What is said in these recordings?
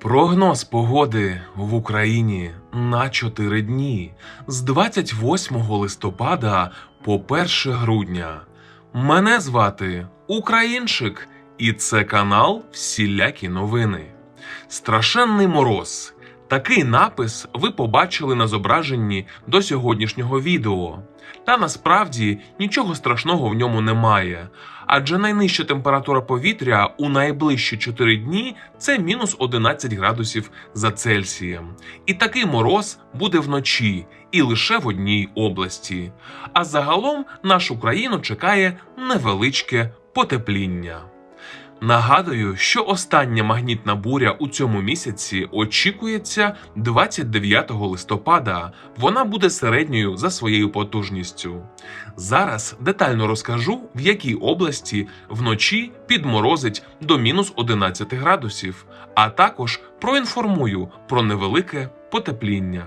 Прогноз погоди в Україні на 4 дні з 28 листопада по 1 грудня. Мене звати Українчик, і це канал Всілякі новини. Страшенний мороз. Такий напис ви побачили на зображенні до сьогоднішнього відео. Та насправді нічого страшного в ньому немає, адже найнижча температура повітря у найближчі 4 дні це мінус 11 градусів за Цельсієм. І такий мороз буде вночі і лише в одній області. А загалом нашу країну чекає невеличке потепління. Нагадую, що остання магнітна буря у цьому місяці очікується 29 листопада. Вона буде середньою за своєю потужністю. Зараз детально розкажу, в якій області вночі підморозить до мінус 11 градусів, а також проінформую про невелике потепління.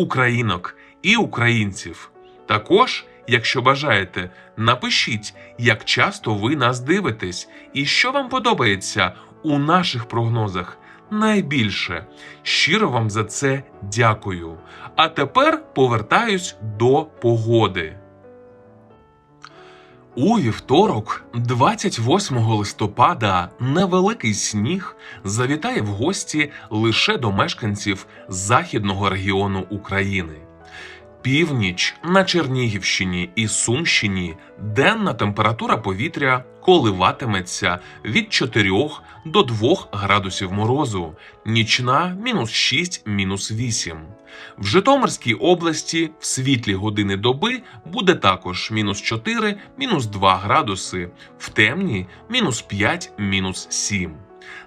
українок і українців. Також, якщо бажаєте, напишіть, як часто ви нас дивитесь і що вам подобається у наших прогнозах найбільше. Щиро вам за це дякую. А тепер повертаюсь до погоди. У вівторок, 28 листопада, невеликий сніг завітає в гості лише до мешканців західного регіону України. Північ на Чернігівщині і Сумщині денна температура повітря коливатиметься від 4 до 2 градусів морозу, нічна мінус 6, мінус 8. В Житомирській області в світлі години доби буде також мінус 4, мінус 2 градуси, в темні мінус 5, мінус 7.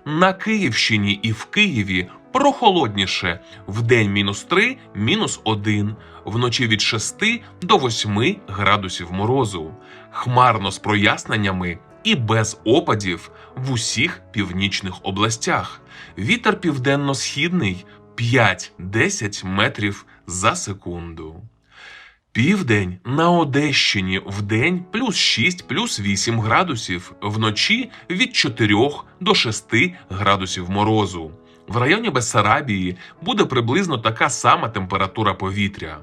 На Київщині і в Києві прохолодніше в день мінус 3, мінус 1, вночі від 6 до 8 градусів морозу, хмарно з проясненнями і без опадів в усіх північних областях. Вітер південно-східний 5-10 метрів за секунду. Південь на Одещині вдень плюс 6 плюс 8 градусів, вночі від 4 до 6 градусів морозу. В районі Бессарабії буде приблизно така сама температура повітря.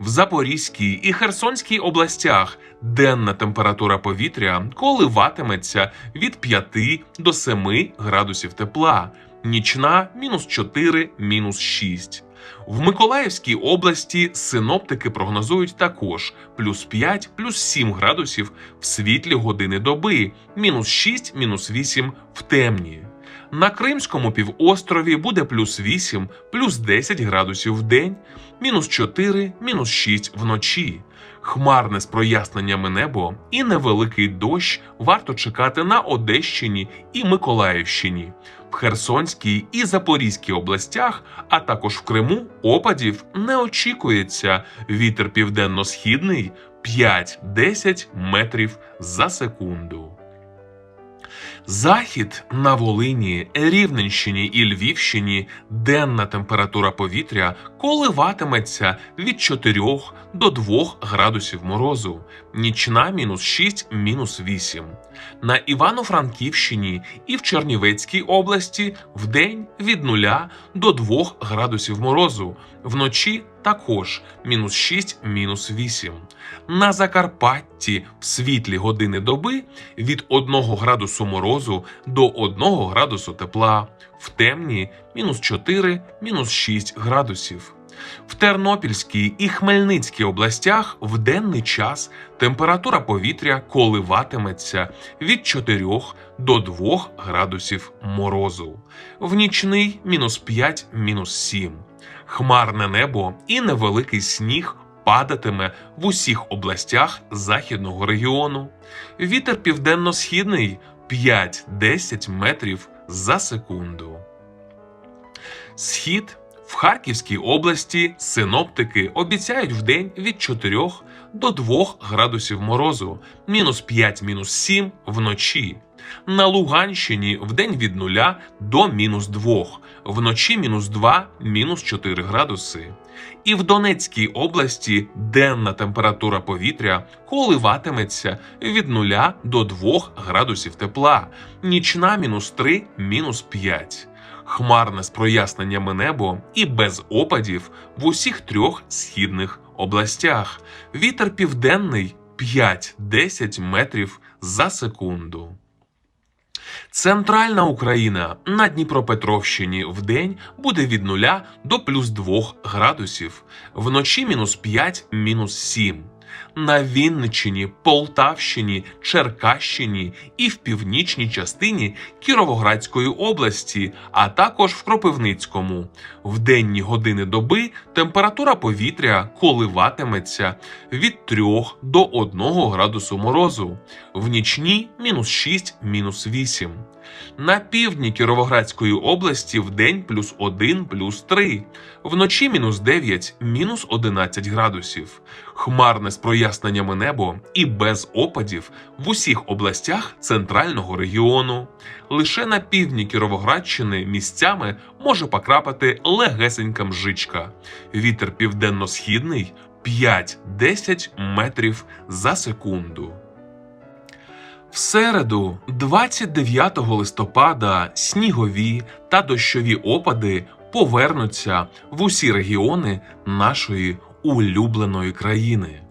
В Запорізькій і Херсонській областях денна температура повітря коливатиметься від 5 до 7 градусів тепла, нічна мінус 4, мінус 6. В Миколаївській області синоптики прогнозують також плюс 5, плюс 7 градусів в світлі години доби, мінус 6, мінус 8 в темні. На Кримському півострові буде плюс 8, плюс 10 градусів в день, мінус 4, мінус 6 вночі. Хмарне з проясненнями небо і невеликий дощ варто чекати на Одещині і Миколаївщині. В Херсонській і Запорізькій областях, а також в Криму опадів не очікується. Вітер південно-східний 5-10 метрів за секунду. Захід на Волині, Рівненщині і Львівщині денна температура повітря коливатиметься від 4 до 2 градусів морозу, нічна мінус 6, мінус 8. На Івано-Франківщині і в Чернівецькій області вдень від 0 до 2 градусів морозу, вночі також мінус 6, мінус 8. На Закарпатті в світлі години доби від 1 градусу морозу до 1 градусу тепла, в темні мінус 4, мінус 6 градусів. В Тернопільській і Хмельницькій областях в денний час температура повітря коливатиметься від 4 до 2 градусів морозу, в нічний мінус 5, мінус 7. Хмарне небо і невеликий сніг падатиме в усіх областях західного регіону. Вітер південно-східний 5-10 метрів за секунду. Схід в Харківській області синоптики обіцяють в день від 4 до 2 градусів морозу, мінус 5, мінус 7 вночі. На Луганщині в день від 0 до мінус 2, вночі мінус 2, мінус 4 градуси. І в Донецькій області денна температура повітря коливатиметься від 0 до 2 градусів тепла, нічна мінус 3, мінус 5. Хмарне з проясненнями небо і без опадів в усіх трьох східних областях. Вітер південний 5-10 метрів за секунду. Центральна Україна на Дніпропетровщині в день буде від 0 до плюс 2 градусів, вночі мінус 5, мінус 7. На Вінниччині, Полтавщині, Черкащині і в північній частині Кіровоградської області, а також в Кропивницькому. В денні години доби температура повітря коливатиметься від 3 до 1 градусу морозу, в нічні мінус 6, мінус 8. На півдні Кіровоградської області в день плюс 1, плюс 3, вночі мінус 9, мінус 11 градусів. Хмарне з проясненнями небо і без опадів в усіх областях центрального регіону. Лише на півдні Кіровоградщини місцями може покрапати легесенька мжичка. Вітер південно-східний 5-10 метрів за секунду. В середу, 29 листопада, снігові та дощові опади повернуться в усі регіони нашої улюбленої країни.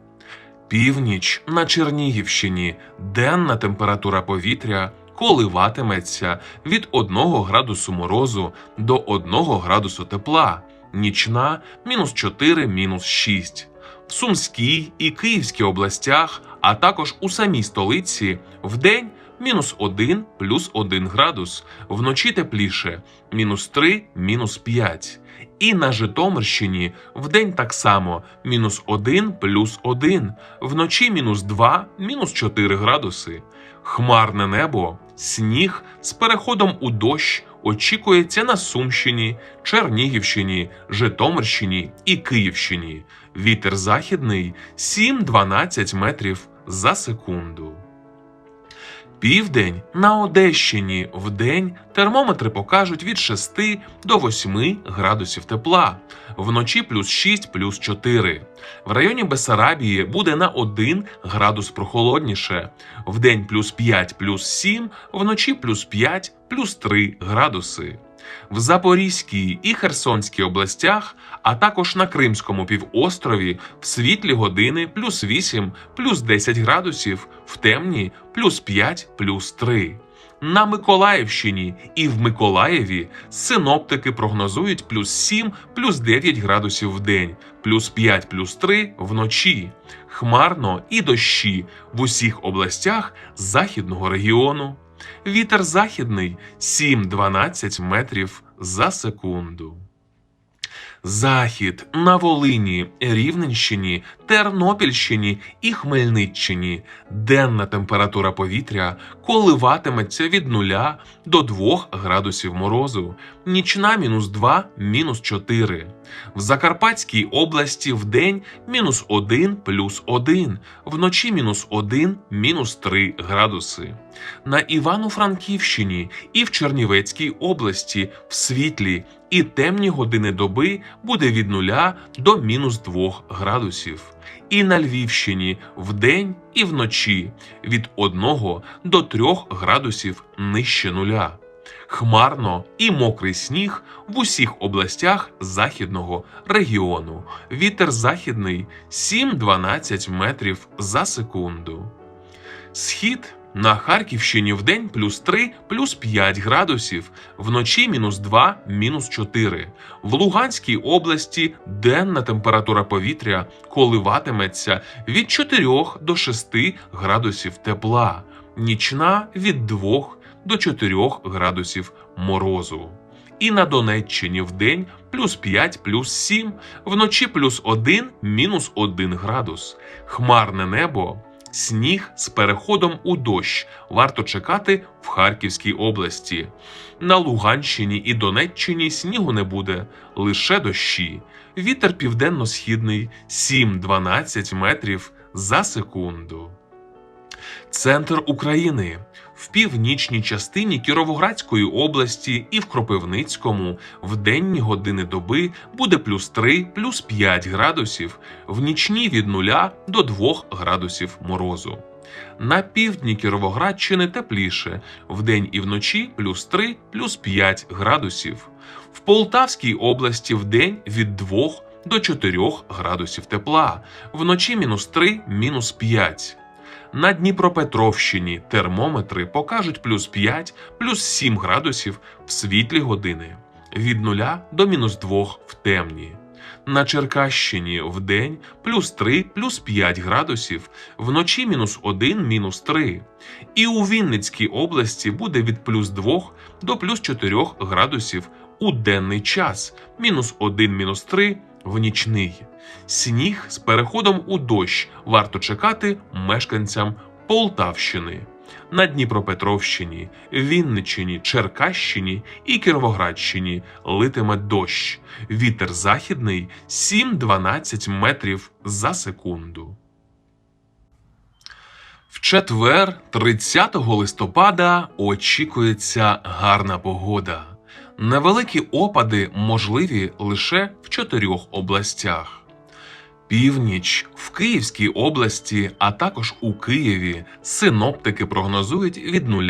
Північ на Чернігівщині денна температура повітря коливатиметься від 1 градусу морозу до 1 градусу тепла, нічна мінус 4, мінус 6. В Сумській і Київській областях, а також у самій столиці вдень мінус 1 плюс 1 градус, вночі тепліше мінус 3, мінус 5. І на Житомирщині вдень так само мінус 1 плюс 1, вночі мінус 2, мінус 4 градуси. Хмарне небо, сніг з переходом у дощ очікується на Сумщині, Чернігівщині, Житомирщині і Київщині. Вітер західний 7-12 метрів за секунду. Південь на Одещині в день термометри покажуть від 6 до 8 градусів тепла, вночі плюс 6 плюс 4. В районі Бесарабії буде на 1 градус прохолодніше, вдень плюс 5 плюс 7, вночі плюс 5 плюс 3 градуси. В Запорізькій і Херсонській областях, а також на Кримському півострові в світлі години плюс 8, плюс 10 градусів, в темні плюс 5, плюс 3. На Миколаївщині і в Миколаєві синоптики прогнозують плюс 7, плюс 9 градусів в день, плюс 5, плюс 3 вночі. Хмарно і дощі в усіх областях західного регіону. Вітер західний 7-12 метрів за секунду. Захід на Волині, Рівненщині, Тернопільщині і Хмельниччині. Денна температура повітря коливатиметься від 0 до 2 градусів морозу, нічна мінус 2, мінус 4. В Закарпатській області в день мінус 1 плюс 1, вночі мінус 1, мінус 3 градуси. На Івано-Франківщині і в Чернівецькій області в світлі і темні години доби буде від 0 до мінус 2 градусів. І на Львівщині вдень і вночі від 1 до 3 градусів нижче нуля. Хмарно і мокрий сніг в усіх областях західного регіону. Вітер західний 7-12 метрів за секунду. Схід на Харківщині в день плюс 3, плюс 5 градусів, вночі мінус 2, мінус 4. В Луганській області денна температура повітря коливатиметься від 4 до 6 градусів тепла, нічна від 2 до 4 градусів морозу. І на Донеччині в день плюс 5, плюс 7, вночі плюс 1, мінус 1 градус. Хмарне небо Сніг з переходом у дощ варто чекати в Харківській області. На Луганщині і Донеччині снігу не буде, лише дощі. Вітер південно-східний 7-12 метрів за секунду. Центр України в північній частині Кіровоградської області і в Кропивницькому в денні години доби буде плюс 3, плюс 5 градусів, в нічні від 0 до 2 градусів морозу. На півдні Кіровоградщини тепліше, вдень і вночі плюс 3, плюс 5 градусів. В Полтавській області вдень від 2 до 4 градусів тепла, вночі мінус 3, мінус 5. На Дніпропетровщині термометри покажуть плюс 5, плюс 7 градусів в світлі години, від 0 до мінус 2 в темні. На Черкащині вдень плюс 3, плюс 5 градусів, вночі мінус 1, мінус 3. І у Вінницькій області буде від плюс 2 до плюс 4 градусів у денний час, мінус 1, мінус 3 в нічний. Сніг з переходом у дощ варто чекати мешканцям Полтавщини. На Дніпропетровщині, Вінниччині, Черкащині і Кіровоградщині литиме дощ. Вітер західний 7-12 метрів за секунду. В четвер, 30 листопада, очікується гарна погода. Невеликі опади можливі лише в чотирьох областях. Північ в Київській області, а також у Києві синоптики прогнозують від 0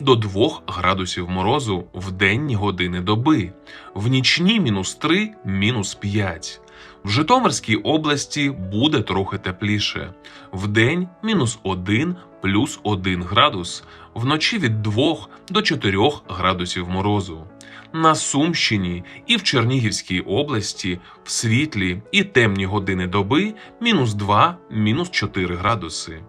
до 2 градусів морозу в денні години доби, в нічні мінус 3, мінус 5. В Житомирській області буде трохи тепліше. Вдень мінус 1 плюс 1 градус, вночі від 2 до 4 градусів морозу. На Сумщині і в Чернігівській області в світлі і темні години доби мінус 2, мінус 4 градуси.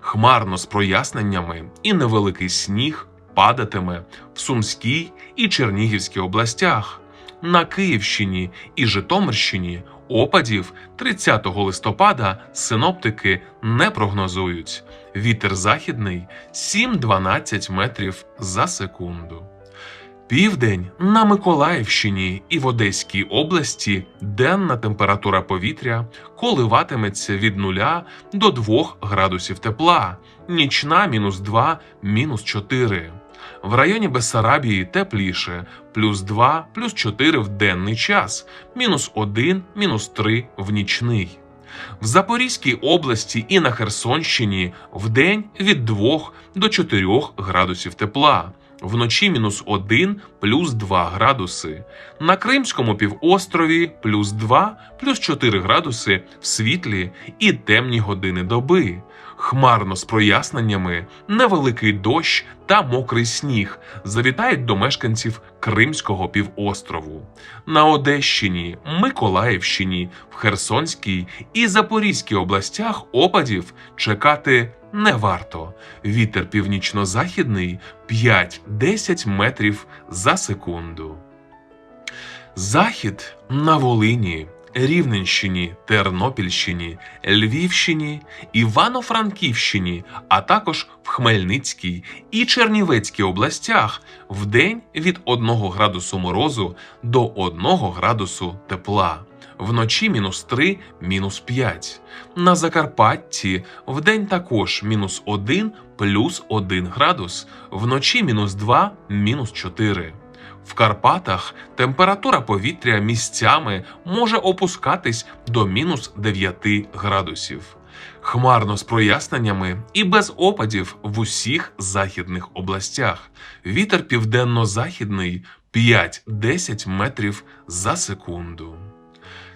Хмарно з проясненнями і невеликий сніг падатиме в Сумській і Чернігівській областях. На Київщині і Житомирщині опадів 30 листопада синоптики не прогнозують. Вітер західний 7-12 метрів за секунду. Південь на Миколаївщині і в Одеській області денна температура повітря коливатиметься від 0 до 2 градусів тепла, нічна мінус 2, мінус 4. В районі Бессарабії тепліше, плюс 2, плюс 4 в денний час, мінус 1, мінус 3 в нічний. В Запорізькій області і на Херсонщині вдень від 2 до 4 градусів тепла, вночі мінус 1 плюс 2 градуси. На Кримському півострові плюс 2 плюс 4 градуси в світлі і темні години доби. Хмарно з проясненнями, невеликий дощ та мокрий сніг завітають до мешканців Кримського півострову. На Одещині, Миколаївщині, в Херсонській і Запорізькій областях опадів чекати не варто. Вітер північно-західний 5-10 метрів за секунду. Захід на Волині, Рівненщині, Тернопільщині, Львівщині, Івано-Франківщині, а також в Хмельницькій і Чернівецькій областях вдень від 1 градусу морозу до 1 градусу тепла. Вночі мінус 3, мінус 5. На Закарпатті вдень також мінус 1, плюс 1 градус, вночі мінус 2, мінус 4. В Карпатах температура повітря місцями може опускатись до мінус 9 градусів. Хмарно з проясненнями і без опадів в усіх західних областях. Вітер південно-західний 5-10 метрів за секунду.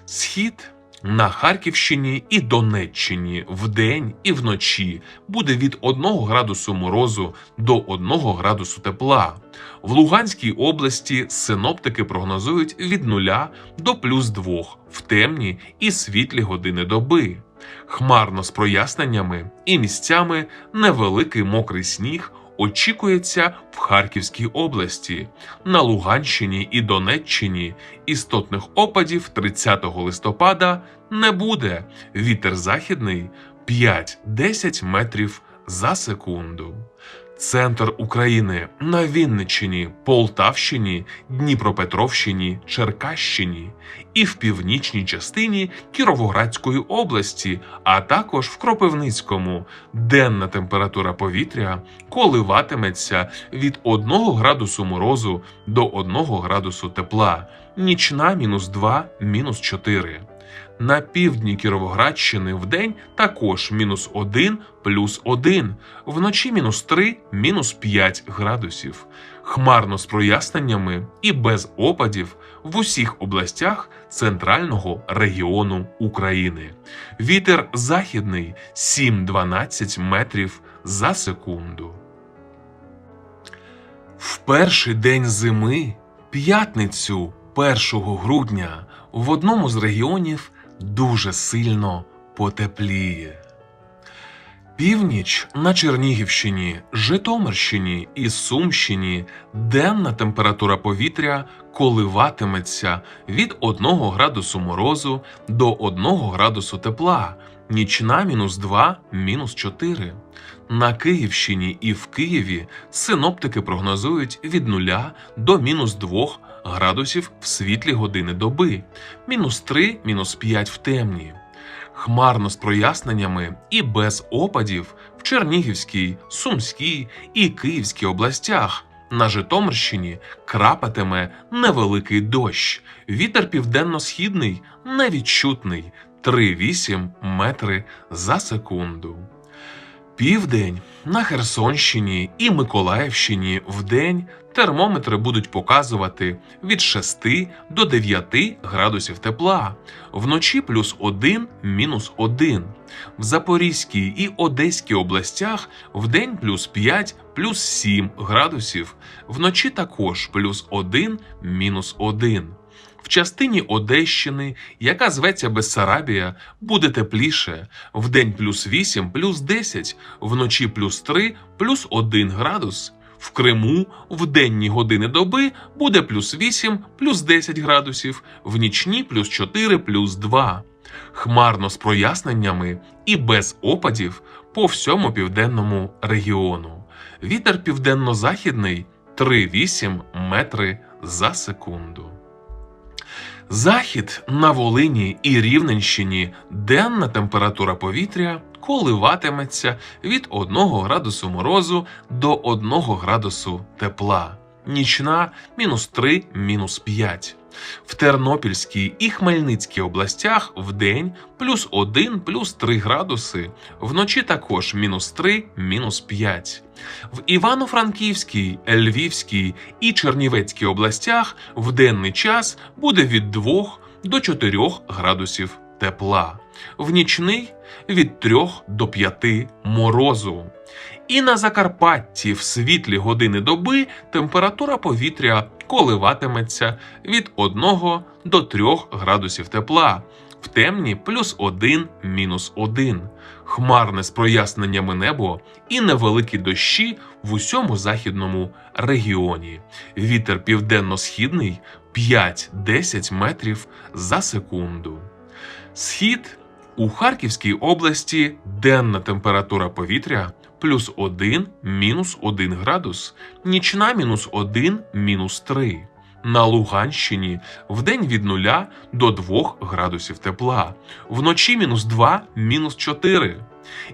Схід на Харківщині і Донеччині вдень і вночі буде від 1 градусу морозу до 1 градусу тепла. В Луганській області синоптики прогнозують від 0 до плюс 2 в темні і світлі години доби. Хмарно з проясненнями і місцями невеликий мокрий сніг очікується в Харківській області, на Луганщині і Донеччині. Істотних опадів 30 листопада не буде. Вітер західний 5-10 метрів за секунду. Центр України на Вінниччині, Полтавщині, Дніпропетровщині, Черкащині і в північній частині Кіровоградської області, а також в Кропивницькому. Денна температура повітря коливатиметься від 1 градусу морозу до 1 градусу тепла, нічна мінус 2, мінус 4. На півдні Кіровоградщини вдень також мінус 1 плюс 1, вночі мінус 3, мінус 5 градусів. Хмарно з проясненнями і без опадів в усіх областях центрального регіону України. Вітер західний 7-12 метрів за секунду. В перший день зими, п'ятницю 1 грудня, в одному з регіонів дуже сильно потепліє. Північ на Чернігівщині, Житомирщині і Сумщині денна температура повітря коливатиметься від 1 градусу морозу до 1 градусу тепла, нічна мінус 2, мінус 4. На Київщині і в Києві синоптики прогнозують від 0 до мінус 2 градусів в світлі години доби, мінус 3, мінус 5 в темні. Хмарно з проясненнями і без опадів в Чернігівській, Сумській і Київській областях. На Житомирщині крапатиме невеликий дощ. Вітер південно-східний невідчутний 3,8 метри за секунду. Південь на Херсонщині і Миколаївщині вдень термометри будуть показувати від 6 до 9 градусів тепла, вночі плюс 1, мінус 1. В Запорізькій і Одеській областях вдень плюс 5, плюс 7 градусів, вночі також плюс 1, мінус 1. В частині Одещини, яка зветься Бессарабія, буде тепліше. Вдень плюс 8, плюс 10, вночі плюс 3, плюс 1 градус. В Криму в денні години доби буде плюс 8, плюс 10 градусів, в нічні плюс 4, плюс 2. Хмарно з проясненнями і без опадів по всьому південному регіону. Вітер південно-західний 3,8 метри за секунду. Захід на Волині і Рівненщині денна температура повітря коливатиметься від 1 градусу морозу до 1 градусу тепла, нічна мінус 3, мінус 5. В Тернопільській і Хмельницькій областях вдень плюс 1, плюс 3 градуси, вночі також мінус 3, мінус 5. В Івано-Франківській, Львівській і Чернівецькій областях в денний час буде від 2 до 4 градусів тепла, в нічний від 3 до 5 морозу. І на Закарпатті в світлі години доби температура повітря коливатиметься від 1 до 3 градусів тепла, в темні плюс 1, мінус 1. Хмарне з проясненнями небо і невеликі дощі в усьому західному регіоні. Вітер південно-східний 5-10 метрів за секунду. Схід у Харківській області денна температура повітря плюс 1, мінус 1 градус, нічна мінус 1, мінус 3. На Луганщині вдень від 0 до 2 градусів тепла, вночі мінус 2, мінус 4.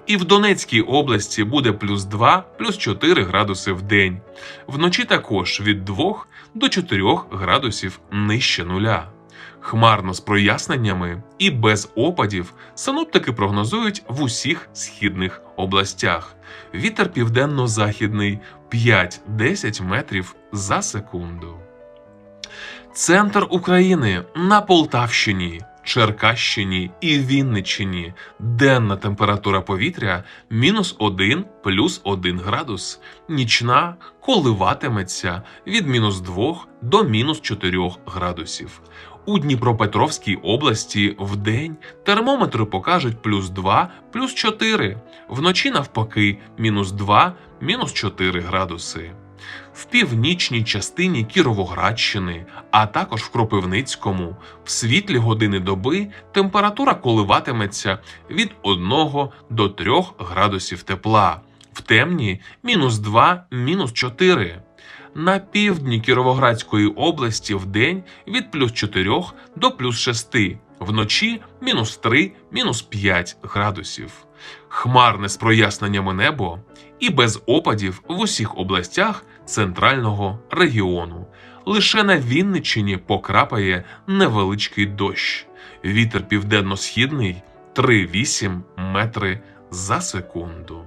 І в Донецькій області буде плюс 2, плюс 4 градуси в день. Вночі також від 2 до 4 градусів нижче нуля. Хмарно з проясненнями і без опадів синоптики прогнозують в усіх східних областях. Вітер південно-західний 5-10 метрів за секунду. Центр України на Полтавщині, Черкащині і Вінниччині. Денна температура повітря мінус 1 плюс 1 градус. Нічна коливатиметься від мінус 2 до мінус 4 градусів. У Дніпропетровській області вдень термометри покажуть плюс 2, плюс 4, вночі навпаки мінус 2, мінус 4 градуси. В північній частині Кіровоградщини, а також в Кропивницькому, в світлі години доби температура коливатиметься від 1 до 3 градусів тепла, в темні мінус 2, мінус 4. На півдні Кіровоградської області в день від плюс 4 до плюс 6, вночі мінус 3, мінус 5 градусів. Хмарне з проясненнями небо і без опадів в усіх областях центрального регіону. Лише на Вінниччині покрапає невеличкий дощ. Вітер південно-східний 3,8 метри за секунду.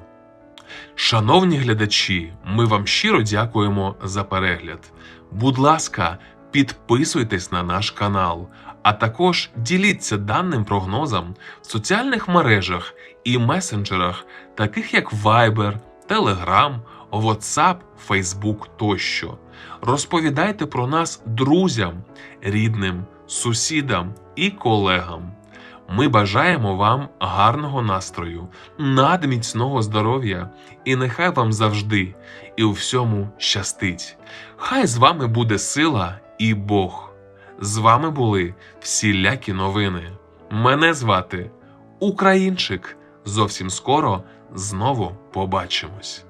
Шановні глядачі, ми вам щиро дякуємо за перегляд. Будь ласка, підписуйтесь на наш канал, а також діліться даним прогнозом в соціальних мережах і месенджерах, таких як Viber, Telegram, WhatsApp, Facebook тощо. Розповідайте про нас друзям, рідним, сусідам і колегам. Ми бажаємо вам гарного настрою, надміцного здоров'я, і нехай вам завжди і у всьому щастить. Хай з вами буде сила і Бог. З вами були всілякі новини. Мене звати Українчик. Зовсім скоро знову побачимось.